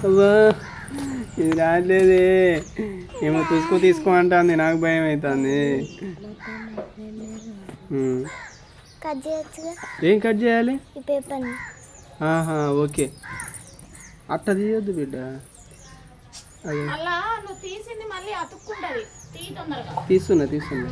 అవ్వా ఇది రావట్లేదే ఏమో తీసుకో తీసుకో అంటుంది నాకు భయం అవుతుంది ఏం కట్ చేయాలి? ఆహా ఓకే. అట్ట తీయొద్దు బిడ్డ. తీస్తున్నా తీస్తున్నా.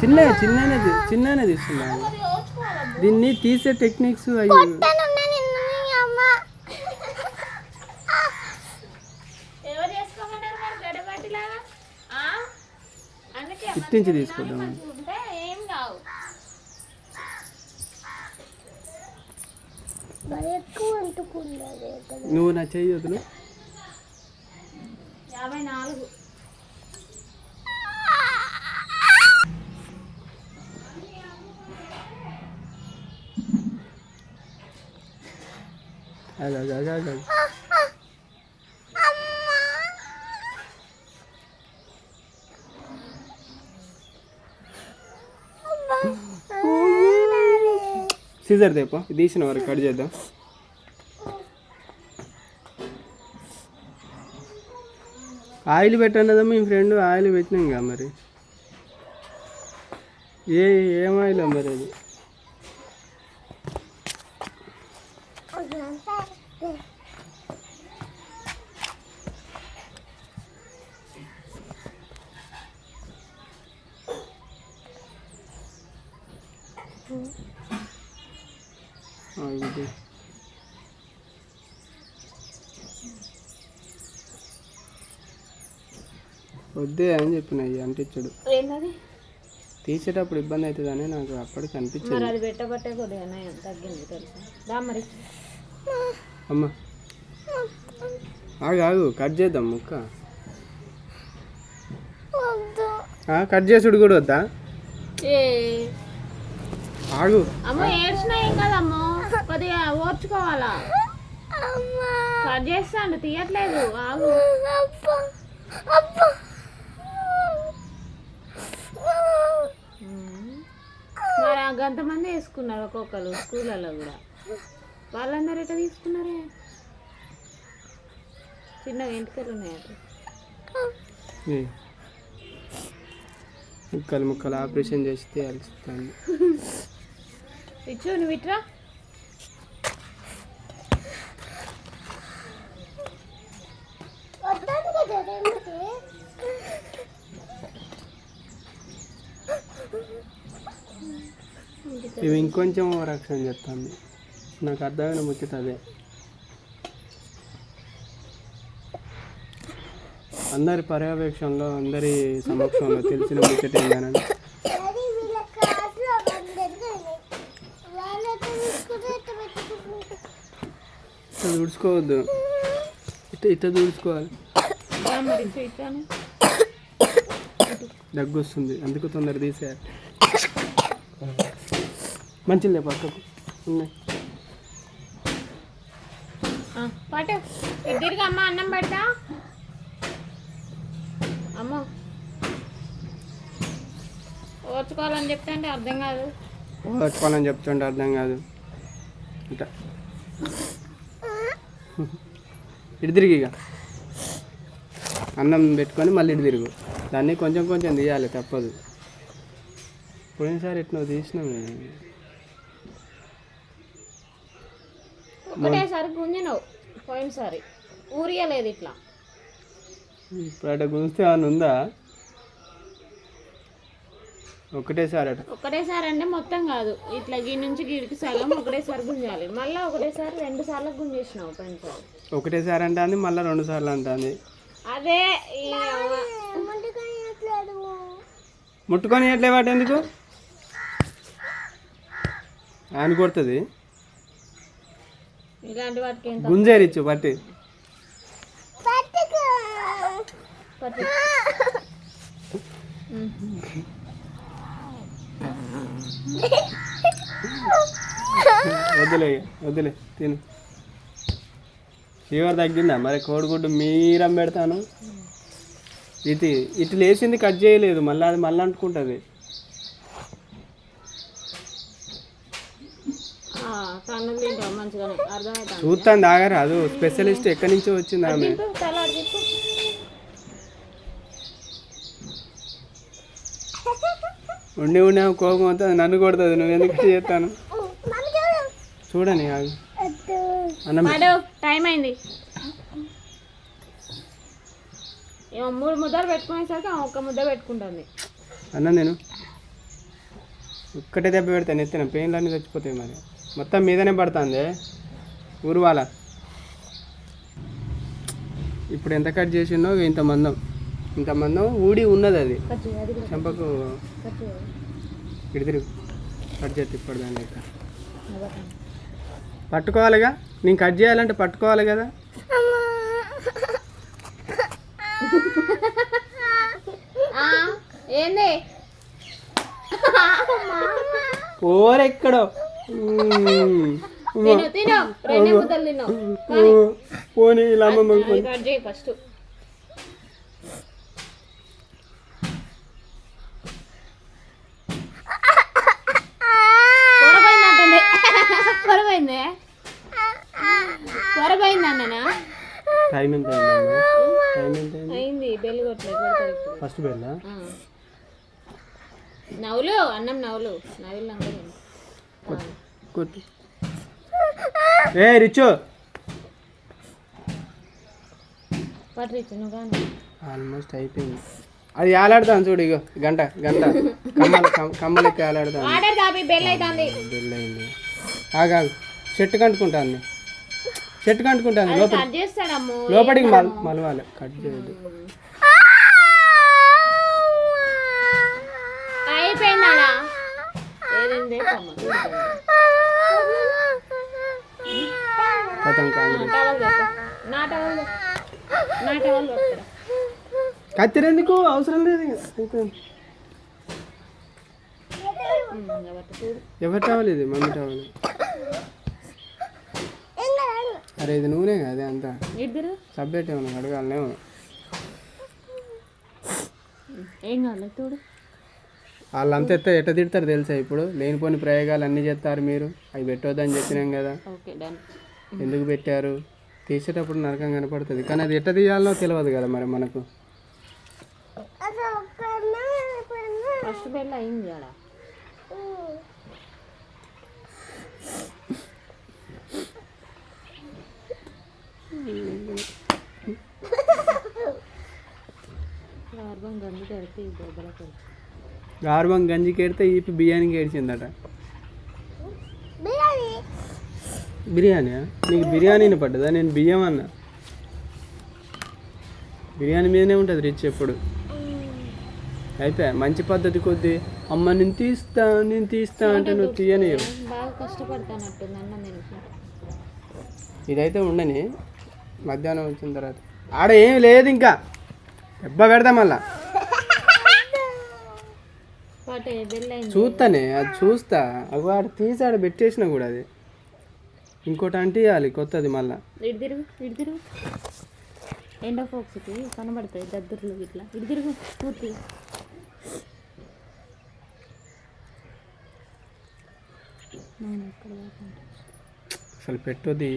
చిన్న చిన్ననే చిన్ననే తీస్తున్నా. దీన్ని తీసే టెక్నిక్స్ అవి ఎవరు చేసుకోమన్నారు మరి గడబట్టిలాగా ఆ? ఫస్ట్ నుంచి తీసుకుందాం. ఎక్కువ నువ్వు నా చెయ్యి వదులు. యాభై నాలుగు అది అది అది అది అది. సీజర్ తేపో తీసిన వరకు కట్ చేద్దాం. ఆయిల్ పెట్టన్నదా మీ ఫ్రెండ్? ఆయిల్ పెట్టినాం కదా మరి. ఏ ఏం ఆయిల్ మరి అది? వద్దే అని చెప్పిన అయ్యి అంటించాడు ఏంటది? తీసేటప్పుడు ఇబ్బంది అవుతుందని నాకు అప్పటికి మరి అనిపించింది అది పెట్టబట్టే కొద్దిగా నయం తగ్గింది తెలుసా? దా మరి. అమ్మ. ఆగు ఆగు కట్ చేద్దాం ముక్క. కట్ చేసుడు కూడా వద్దా? ఏ. ఆగు. అమ్మో ఏడ్చినా ఏం కదమ్మో? కొద్దిగా ఓర్చుకోవాలా? అమ్మా. కట్ చేస్తాను తీయట్లేదు ఆగు. మరి ఆ గంతమంది వేసుకున్నారు ఒక్కొక్కరు స్కూళ్ళలో కూడా. వాళ్ళందరూ ఎట్లా తీసుకున్నారే? చిన్నగా ఎంటుకలు ఉన్నాయట? ఏ. ముక్కలు ముక్కలు ఆపరేషన్ చేస్తే అలసిస్తాను ఇచ్చు నువ్వు ఇట్రా? ఇవి ఇంకొంచెం రక్షణ చెప్తాను నాకు అర్థమైన ముచ్చట అదే. అందరి పర్యవేక్షణలో అందరి సమక్షంలో తెలిసిన ముచ్చట ఏంటని ఇట్లా తుడుచుకోవద్దు. ఇట్ట తుడుచుకోవాలి. ఇచ్చాను దగ్గు వస్తుంది అందుకు తొందర తీసేయాలి. మంచిలే పక్కకు. ఉన్నాయి. పాటు ఇద్దరికి అమ్మ అన్నం పెడతా. అమ్మ. ఓర్చుకోవాలని చెప్తే అంటే అర్థం కాదు. పట్టుకోవాలని చెప్తుంటే అర్థం కాదు. ఇట్లా. ఇటు తిరిగి ఇక. అన్నం పెట్టుకొని మళ్ళీ ఇటు తిరుగు. దాన్ని కొంచెం కొంచెం తీయాలి తప్పదు. పోయినసారి ఎట్లా తీసినాం ఒకటేసారి గుంజినవు పోయినసారి. ఊరియలేదు ఇట్లా. ఇప్పుడు అట గుంజితే ఏమైనా ఉందా? ఒకటేసారి అట ఒకటేసారి అంటే మొత్తం కాదు. ఇట్లా గీ నుంచి గీడికి సగం ఒకటేసారి గుంజాలి. మళ్ళీ ఒకటేసారి రెండు సార్లు గుంజేసినావు పోయినసారి. ఒకటేసారి అంటుంది మళ్ళీ రెండు సార్లు అంటుంది. అదే ముట్టుకొని ఎట్లే వాటి ఎందుకు? ఆయన కొడుతుంది. ఇలాంటి వాటికి ఎంత గుంజేరిచ్చు పట్టి. ఇక, వద్దులే తిను. ఫీవర్ తగ్గిందా? మరి కోడిగుడ్డు మీరం పెడతాను. ఇది ఇటు లేచింది కట్ చేయలేదు మళ్ళీ అది మళ్ళీ అంటుకుంటుంది. చూస్తాను దాగారు అది స్పెషలిస్ట్ ఎక్కడి నుంచో వచ్చింది ఆమె. ఉండి ఉండి ఆమె కోపం అవుతుంది నన్ను కొడుతుంది నువ్వు ఎందుకు చేస్తాను? చూడని ఆగు. పాడు టైం అయింది. ఏమో మూడు ముద్దలు పెట్టుకునేసరికి ఒక్క ముద్ద పెట్టుకుంటుంది. అన్నం నేను ఒక్కటే దెబ్బ పెడతాను ఎత్తిన పెయిన్లు అన్నీ చచ్చిపోతాయి మరి. మొత్తం మీదనే పడుతుంది ఊరువాల. ఇప్పుడు ఎంత కట్ చేసిండో ఇంత మందం. ఇంత మందం ఊడి ఉన్నది అది. చెంపకు తిరుగు. కట్ చేస్తే ఇప్పుడు దాని లెక్క. పట్టుకోవాలిగా? నేను కట్ చేయాలంటే పట్టుకోవాలి కదా? ఏంది? ఓరెక్కడో పోనీ ఇలా ఫస్ట్. పొరపోయింది పొరపోయింది? అన్ననా? టైం ఎంత అయిందమ్మా టైం ఎంత అయింది? కొట్టలేదు ఫస్ట్ ఆ. నవ్వులు అన్నం నవ్వులు. నవ్వులు కొట్టు ఏ రిచు ఆల్మోస్ట్ అయిపోయింది. అది ఏలాడుతాను చూడు ఇగో గంట గంట. కమ్మల కమ్- కమ్మలెక్కి ఏలాడుతాను బెల్ అయింది. ఆగాగు చెట్టు కంటుకుంటాను చెట్టు కంటుకుంటాను లోపలికి మల్ మలవాలి. కట్ చేయదు అయిపోయిందాడా ఏదేంది కథం కాంగ్రెస్ నా టవల్ నా టవల్ పట్టుకురా. కత్తిరెందుకు? అవసరం లేదు ఎవరి టవల్ ఇది? మమ్మీ టవల్ అరే ఇది నూనె అదే అంతా. సబ్జెక్ట్ ఏమన్నా అడగాలనేమో ఏం కావాలి? చూడు వాళ్ళంతా ఎత్త ఎట్ట తిడతారు తెలుసా ఇప్పుడు? లేనిపోని ప్రయోగాలు అన్నీ చేస్తారు మీరు. అవి పెట్టొద్దని చెప్పినాం కదా. ఎందుకు పెట్టారు? తీసేటప్పుడు నరకం కనపడుతుంది. కానీ అది ఎట్ట తీయాలనో తెలియదు కదా మరి మనకు. ఫస్ట్ బెల్ అయింది ఆడ. గర్భం గంది కడితే ఈ దెబ్బలకు ఏడితే ఈపి బిర్యానీకి ఏడిచిందట బిర్యానీ? బిర్యానీ నీకు బిర్యానీని పడ్డదా? నేను బియ్యం అన్నా. బిర్యానీ మీదనే ఉంటుంది రిచ్ ఎప్పుడు. అయిపోయా? మంచి పద్ధతి కొద్దీ అమ్మ నేను తీస్తా నేను తీస్తా అంటే నువ్వు తీయనియవు నేను ఇదైతే ఉండని. మధ్యాహ్నం వచ్చిన తర్వాత. ఆడ ఏం లేదు ఇంకా. దెబ్బ పెడతా మళ్ళా. చూస్తానే అది చూస్తా. అవి ఆడ తీసి ఆడ పెట్టేసిన కూడా అది. ఇంకోటి అంటియాలి కొత్తది మళ్ళా. ఇటు తిరుగు ఇటు తిరుగు. ఎండ ఫోక్స్కి కనబడతాయి దద్దర్లు ఇట్లా ఇటు తిరుగు పూర్తి? అసలు పెట్టొద్ది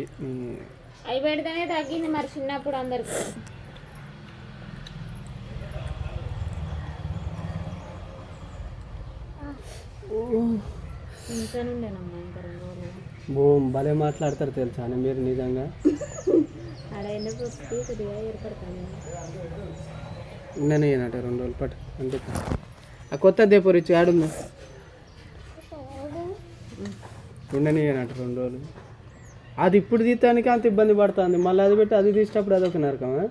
అవి పెడితేనే తగ్గింది మరి చిన్నప్పుడు అందరికి. ఇంకా నుండేనమ్మా బోమ్ భలే మాట్లాడతారు తెలుసా అని మీరు నిజంగా? ఉండనే అన్నట్టు రెండు రోజులు పట్టు అంతే ఆ కొత్త దేపూర్ ఇచ్చి ఆడుంది? ఉండని అన్నట్టు రెండు రోజులు. అది ఇప్పుడు తీయటానికి అంత ఇబ్బంది పడుతుంది. మళ్ళీ అది పెట్టి అది తీసేటప్పుడు అదొక నరకమా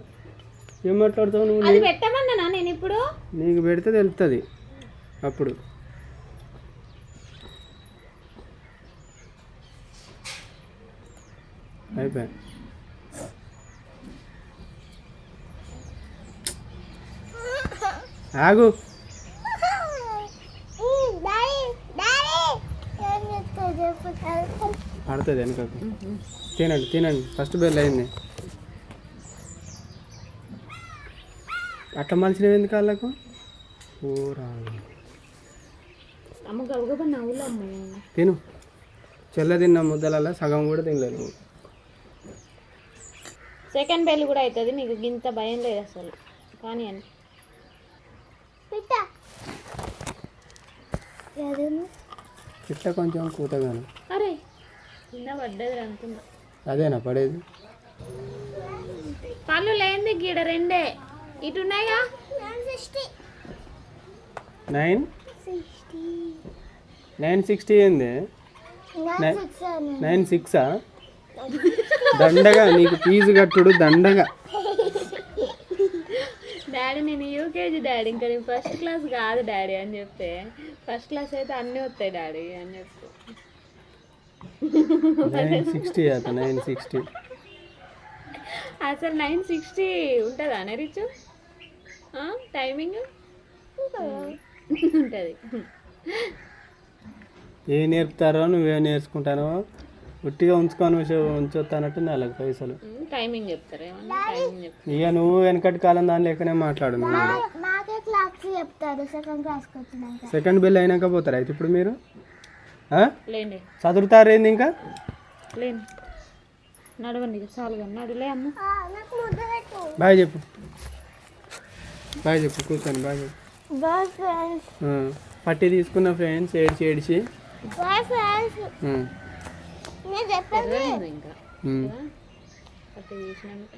ఏం మాట్లాడుతావు నువ్వు? నేను నీకు పెడితే తెలుస్తుంది అప్పుడు. అయిపోయా ఆగు. పడుతుంది వెనకకు. తినండి తినండి. ఫస్ట్ బెల్ అయింది. అట్లా మలిచినవి ఎందుకు వాళ్ళకు? ఊరా తిను. చెల్ల తిన్న ముద్దలలో సగం కూడా తినలేదు. సెకండ్ పెళ్ళి కూడా అవుతుంది. మీకు ఇంత భయం లేదు అసలు. కానీ అని. ఇట్లా కొంచెం కూతగాను. అరే కింద పడ్డది అనుకున్నా. అదేనా పడేది? పళ్ళు లేనిది గీడ రెండే. ఇటు sixty nine sixty. Nine sixty ఏంది? నైన్ సిక్సా? దండగా నీకు ఫీజు కట్టుడు దండగా. డాడీ నేను యూకేజీ డాడీ ఇంకా నేను ఫస్ట్ క్లాస్ కాదు డాడీ అని చెప్తే. ఫస్ట్ క్లాస్ అయితే అన్నీ వస్తాయి డాడీ అని చెప్తే నైన్ సిక్స్టీ అత నైన్ సిక్స్టీ. అసలు నైన్ సిక్స్టీ ఉంటుందా అనే రిచ్? టైమింగ్? ఉంటుంది. ఏ నేర్పుతారో నువ్వే నేర్చుకుంటానో? ఉట్టిగా ఉంచుకొని ఉంచొస్తానట్టు నెలకు పైసలు. టైమింగ్ చెప్తారు? ఏమన్నా టైమింగ్ చెప్తారు? ఇక నువ్వు వెనకటి కాలం దాని లెక్కనే మాట్లాడు. మాకే చెప్తారు సెకండ్ క్లాస్కి వచ్చినాక. సెకండ్ బిల్ అయినాక పోతారా అయితే ఇప్పుడు మీరు? ఆ? లేండి. చదువుతారేంది ఇంకా? నడవండి చాలు నడులే అమ్మ. బాయ్ చెప్పు. బాయ్ చెప్పు కూర్చొని బాయ్ చెప్పు. Boyfriends. పట్టి తీసుకున్న ఫ్రెండ్స్ ఏడ్చి ఏడ్చి. Boyfriends. ఇంకా. అట్లా చేసినాక